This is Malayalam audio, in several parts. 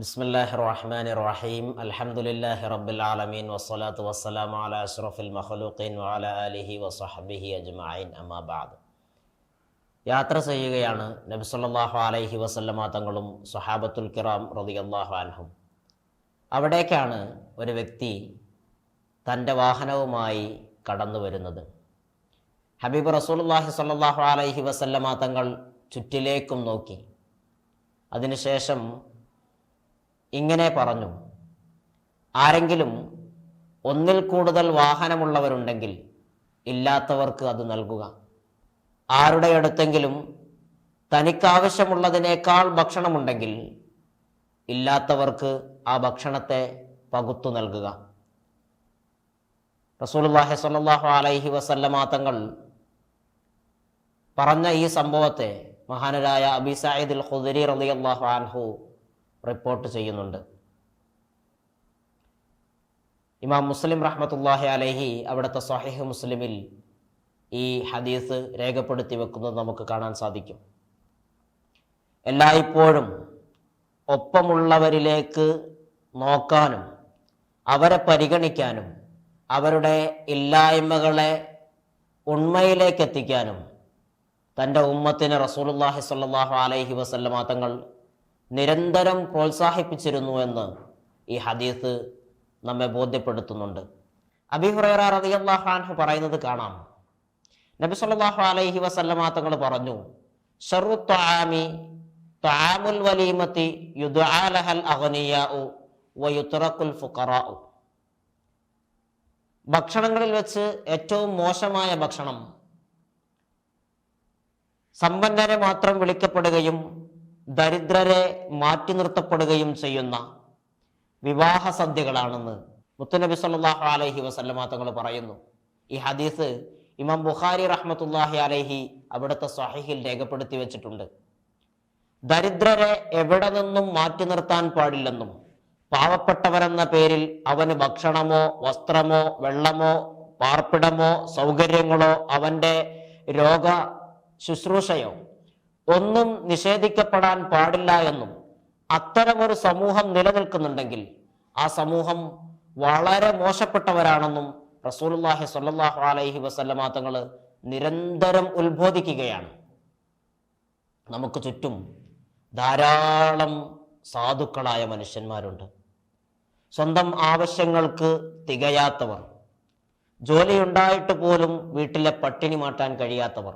ബിസ്മില്ലാഹി റഹ്മാൻ റഹീം അലഹമുല്ലാഹി റബ്ബുലാലമീൻ വസ്സലാത്തു വസ്സലാം അല അഷ്റഫുൽ മഹലൂഖീൻ വാല അലിഹി വസ്ഹബിഹി അജ്മായിൻ അമാബാദ് യാത്ര ചെയ്യുകയാണ് നബി സല്ലാഹു അലൈഹി വസല്ലമ തങ്ങളും സുഹാബത്തുൽ കിറാം റതിയല്ലാഹു അൻഹും. അവിടേക്കാണ് ഒരു വ്യക്തി തന്റെ വാഹനവുമായി കടന്നു വരുന്നത്. ഹബീബ് റസൂൽല്ലാഹി സല്ലാഹു അലൈഹി വസല്ലമ തങ്ങൾ ചുറ്റിലേക്കും നോക്കി. അതിനുശേഷം ഇങ്ങനെ പറഞ്ഞു. ആരെങ്കിലും ഒന്നിൽ കൂടുതൽ വാഹനമുള്ളവരുണ്ടെങ്കിൽ ഇല്ലാത്തവർക്ക് അത് നൽകുക. ആരുടെ അടുത്തെങ്കിലും തനിക്കാവശ്യമുള്ളതിനേക്കാൾ ഭക്ഷണമുണ്ടെങ്കിൽ ഇല്ലാത്തവർക്ക് ആ ഭക്ഷണത്തെ പകുത്തു നൽകുക. റസൂലുള്ളാഹി സ്വല്ലല്ലാഹു അലൈഹി വസല്ലമ തങ്ങൾ പറഞ്ഞ ഈ സംഭവത്തെ മഹാനരായ അബി അൽ ഖുദരി റളിയല്ലാഹു അൻഹു റിപ്പോർട്ട് ചെയ്യുന്നുണ്ട്. ഇമാം മുസ്ലിം റഹ്മത്തുല്ലാഹി അലഹി അവിടുത്തെ സ്വഹീഹ് മുസ്ലിമിൽ ഈ ഹദീസ് രേഖപ്പെടുത്തി വെക്കുന്നത് നമുക്ക് കാണാൻ സാധിക്കും. എല്ലായ്പ്പോഴും ഒപ്പമുള്ളവരിലേക്ക് നോക്കാനും അവരെ പരിഗണിക്കാനും അവരുടെ ഇല്ലായ്മകളെ ഉണ്മയിലേക്ക് എത്തിക്കാനും തന്റെ ഉമ്മത്തിന് റസൂലുള്ളാഹി സ്വല്ലല്ലാഹു അലൈഹി വസല്ലമാ തങ്ങൾ നിരന്തരം പ്രോത്സാഹിപ്പിച്ചിരുന്നു എന്ന് ഈ ഹദീസ് നമ്മെ ബോധ്യപ്പെടുത്തുന്നുണ്ട്. അബി ഹുറൈറ റളിയല്ലാഹു അൻഹു പറയുന്നത് കാണാം. നബി സല്ലല്ലാഹു അലൈഹി വസല്ലമ തങ്ങൾ പറഞ്ഞു ഷറു ത്വാമി ത്വാമുൽ വലീമത്തി യുദുആലഹൽ അഗ്നിയാഉ വയുത്രക്കുൽ ഫുഖറാഉ. ഭക്ഷണങ്ങളിൽ വെച്ച് ഏറ്റവും മോശമായ ഭക്ഷണം സമ്പന്നരെ മാത്രം വിളിക്കപ്പെടുകയും ദരിദ്രരെ മാറ്റി നിർത്തപ്പെടുകയും ചെയ്യുന്ന വിവാഹ സദ്യകളാണെന്ന് മുത്തുനബി സല്ലാഹു അലൈഹി വസല്ലമ തങ്ങൾ പറയുന്നു. ഈ ഹദീസ് ഇമാം ബുഖാരി റഹ്മത്തുല്ലാഹി അലൈഹി അവിടുത്തെ സ്വഹീഹിൽ രേഖപ്പെടുത്തി വെച്ചിട്ടുണ്ട്. ദരിദ്രരെ എവിടെ നിന്നും മാറ്റി നിർത്താൻ പാടില്ലെന്നും പാവപ്പെട്ടവരെന്ന പേരിൽ അവന് ഭക്ഷണമോ വസ്ത്രമോ വെള്ളമോ പാർപ്പിടമോ സൗകര്യങ്ങളോ അവന്റെ രോഗ ശുശ്രൂഷയോ ഒന്നും നിഷേധിക്കപ്പെടാൻ പാടില്ല എന്നും അത്തരമൊരു സമൂഹം നിലനിൽക്കുന്നുണ്ടെങ്കിൽ ആ സമൂഹം വളരെ മോശപ്പെട്ടവരാണെന്നും റസൂലുള്ളാഹി സ്വല്ലല്ലാഹു അലൈഹി വസല്ലമ തങ്ങൾ നിരന്തരം ഉത്ബോധിക്കുകയാണ്. നമുക്ക് ചുറ്റും ധാരാളം സാധുക്കളായ മനുഷ്യന്മാരുണ്ട്. സ്വന്തം ആവശ്യങ്ങൾക്ക് തികയാത്തവർ. ജോലിയുണ്ടായിട്ട് പോലും വീട്ടിലെ പട്ടിണി മാറ്റാൻ കഴിയാത്തവർ.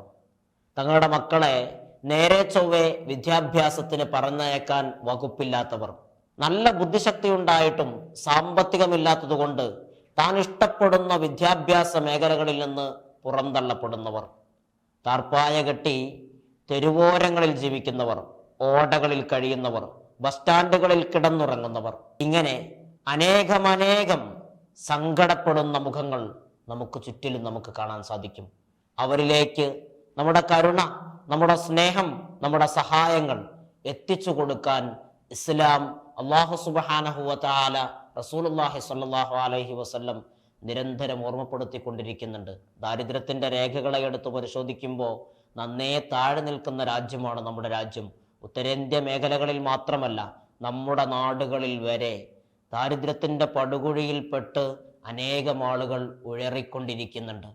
തങ്ങളുടെ മക്കളെ നേരെ ചൊവ്വെ വിദ്യാഭ്യാസത്തിന് പറഞ്ഞയക്കാൻ വകുപ്പില്ലാത്തവർ. നല്ല ബുദ്ധിശക്തി ഉണ്ടായിട്ടും സാമ്പത്തികമില്ലാത്തതുകൊണ്ട് താൻ ഇഷ്ടപ്പെടുന്ന വിദ്യാഭ്യാസ മേഖലകളിൽ നിന്ന് പുറന്തള്ളപ്പെടുന്നവർ. താർപ്പായ കെട്ടി തെരുവോരങ്ങളിൽ ജീവിക്കുന്നവർ ഓടകളിൽ കഴിയുന്നവർ ബസ് സ്റ്റാൻഡുകളിൽ കിടന്നുറങ്ങുന്നവർ. ഇങ്ങനെ അനേകമനേകം സങ്കടപ്പെടുന്ന മുഖങ്ങൾ നമുക്ക് ചുറ്റിലും നമുക്ക് കാണാൻ സാധിക്കും. അവരിലേക്ക് നമ്മുടെ കരുണ നമ്മുടെ സ്നേഹം നമ്മുടെ സഹായങ്ങൾ എത്തിച്ചു കൊടുക്കാൻ ഇസ്ലാം അള്ളാഹു സുബാനഹുവല റസൂൽഹി സ്വല്ലല്ലാഹു അലഹി വസല്ലം നിരന്തരം ഓർമ്മപ്പെടുത്തിക്കൊണ്ടിരിക്കുന്നുണ്ട്. ദാരിദ്ര്യത്തിന്റെ രേഖകളെ എടുത്ത് പരിശോധിക്കുമ്പോൾ നന്നേ താഴെ നിൽക്കുന്ന രാജ്യമാണ് നമ്മുടെ രാജ്യം. ഉത്തരേന്ത്യ മേഖലകളിൽ മാത്രമല്ല നമ്മുടെ നാടുകളിൽ വരെ ദാരിദ്ര്യത്തിന്റെ പടുകുഴിയിൽപ്പെട്ട് അനേകം ആളുകൾ ഉഴറിക്കൊണ്ടിരിക്കുന്നുണ്ട്.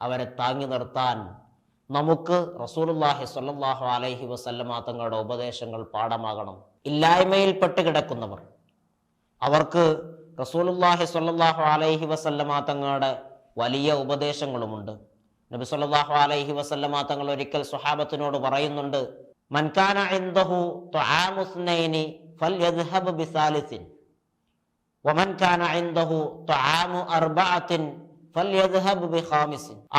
അവരെ താങ്ങി നിർത്താൻ നമുക്ക് റസൂലുല്ലാഹി സ്വല്ലല്ലാഹു അലൈഹി വസല്ലമ തങ്ങളുടെ ഉപദേശങ്ങൾ പാഠമാകണം. ഇല്ലായ്മയിൽ പെട്ട് കിടക്കുന്നവർ. അവർക്ക് റസൂലുല്ലാഹി സ്വല്ലല്ലാഹു അലൈഹി വസല്ലമ തങ്ങളുടെ വലിയ ഉപദേശങ്ങളുമുണ്ട്. നബി സല്ലാഹു അലൈഹി വസല്ലമ തങ്ങൾ ഒരിക്കൽ സ്വഹാബത്തിനോട് പറയുന്നുണ്ട് മൻകാന ബിസാലിസിൻ അർബഅത്തിൻ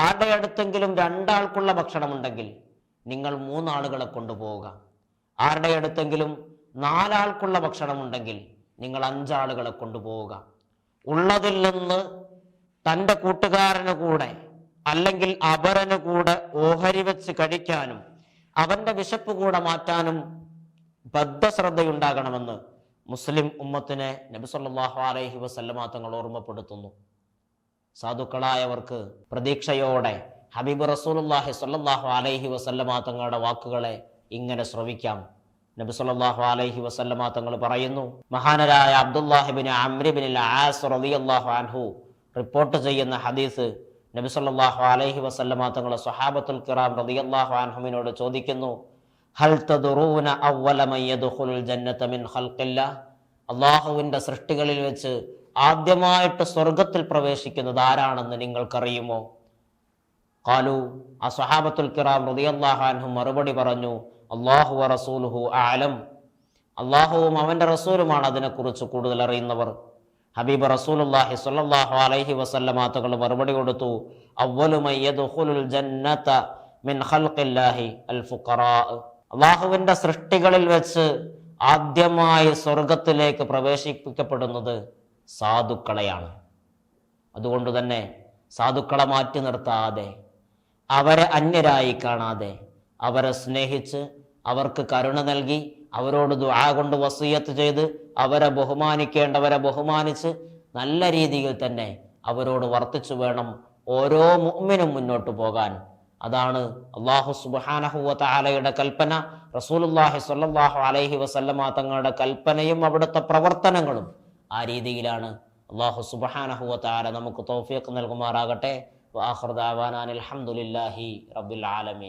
ആരുടെ അടുത്തെങ്കിലും രണ്ടാൾക്കുള്ള ഭക്ഷണമുണ്ടെങ്കിൽ നിങ്ങൾ മൂന്നാളുകളെ കൊണ്ടുപോവുക. ആരുടെ അടുത്തെങ്കിലും നാലാൾക്കുള്ള ഭക്ഷണമുണ്ടെങ്കിൽ നിങ്ങൾ അഞ്ചാളുകളെ കൊണ്ടുപോവുക. ഉള്ളതിൽ നിന്ന് തന്റെ കൂട്ടുകാരന് കൂടെ അല്ലെങ്കിൽ അപരന് കൂടെ ഓഹരി വെച്ച് കഴിക്കാനും അവന്റെ വിശപ്പ് കൂടെ മാറ്റാനും ബദ്ധശ്രദ്ധയുണ്ടാകണമെന്ന് മുസ്ലിം ഉമ്മത്തിനെ നബി സല്ലല്ലാഹു അലൈഹി വസല്ലമ തങ്ങൾ ഓർമ്മപ്പെടുത്തുന്നു. സാധുക്കളായവർക്ക് പ്രതീക്ഷയോടെ ഹബീബ് റസൂലുള്ളാഹി സ്വല്ലല്ലാഹു അലൈഹി വസല്ലമ തങ്ങളുടെ വാക്കുകളെ ഇങ്ങനെ ശ്രവിക്കാം. നബി സല്ലല്ലാഹു അലൈഹി വസല്ലമ തങ്ങൾ പറയുന്നു മഹാനരായ അബ്ദുല്ലാഹിബിൻ അമ്രിബിൻ ആസ് റളിയല്ലാഹു അൻഹു റിപ്പോർട്ട് ചെയ്യുന്ന ഹദീസ് നബി സല്ലല്ലാഹു അലൈഹി വസല്ലമ തങ്ങൾ സ്വഹാബത്തുൽ കിറാം റളിയല്ലാഹു അൻഹുവിനോട് ചോദിക്കുന്നു ഹൽ തദറൂന അവ്വല മൻ യദ്ഖുലുൽ ജന്നത മിൻ ഖൽഖില്ലാ? അള്ളാഹുവിന്റെ സൃഷ്ടികളിൽ വെച്ച് ആദ്യമായിട്ട് സ്വർഗത്തിൽ പ്രവേശിക്കുന്നത് ആരാണെന്ന് നിങ്ങൾക്കറിയുമോ? കാലു ആ സ്വഹാബത്തുൽ കിറാം റളിയല്ലാഹു അൻഹു മറുപടി പറഞ്ഞു അള്ളാഹു റസൂലുഹു ആലം അള്ളാഹുവും അവന്റെ റസൂലുമാണ് അതിനെക്കുറിച്ച് കൂടുതൽ അറിയുന്നവർ. ഹബീബ് റസൂലുള്ളാഹി സ്വല്ലല്ലാഹു അലൈഹി വസല്ലമ തങ്ങൾ മറുപടി കൊടുത്തു യദ്ഖുലുൽ ജന്നത മിൻ ഖൽഖില്ലാഹി അൽ ഫുഖറാ. അള്ളാഹുവിന്റെ സൃഷ്ടികളിൽ വെച്ച് ആദ്യമായി സ്വർഗത്തിലേക്ക് പ്രവേശിപ്പിക്കപ്പെടുന്നത് സാധുക്കളെയാണ്. അതുകൊണ്ട് തന്നെ സാധുക്കളെ മാറ്റി നിർത്താതെ അവരെ അന്യരായി കാണാതെ അവരെ സ്നേഹിച്ച് അവർക്ക് കരുണ നൽകി അവരോട് ദുആ കൊണ്ട് വസീയത്ത് ചെയ്ത് അവരെ ബഹുമാനിക്കേണ്ടവരെ ബഹുമാനിച്ച് നല്ല രീതിയിൽ തന്നെ അവരോട് വർത്തിച്ചു വേണം ഓരോ മുഅ്മിനും മുന്നോട്ട് പോകാൻ. അതാണ് അള്ളാഹു സുബ്ഹാനഹു തആലയുടെ കൽപ്പന. റസൂലുള്ളാഹി സ്വല്ലല്ലാഹു അലൈഹി വസല്ലമ തങ്ങളുടെ കൽപ്പനയും അവിടുത്തെ പ്രവർത്തനങ്ങളും ആ രീതിയിലാണ് അള്ളാഹു സുബ്ഹാനഹു തആല നമുക്ക് തൗഫീഖ് നൽകുമാറാകട്ടെ. അലഹമുല്ലാഹി റബ്ബിൽ ആലമീൻ.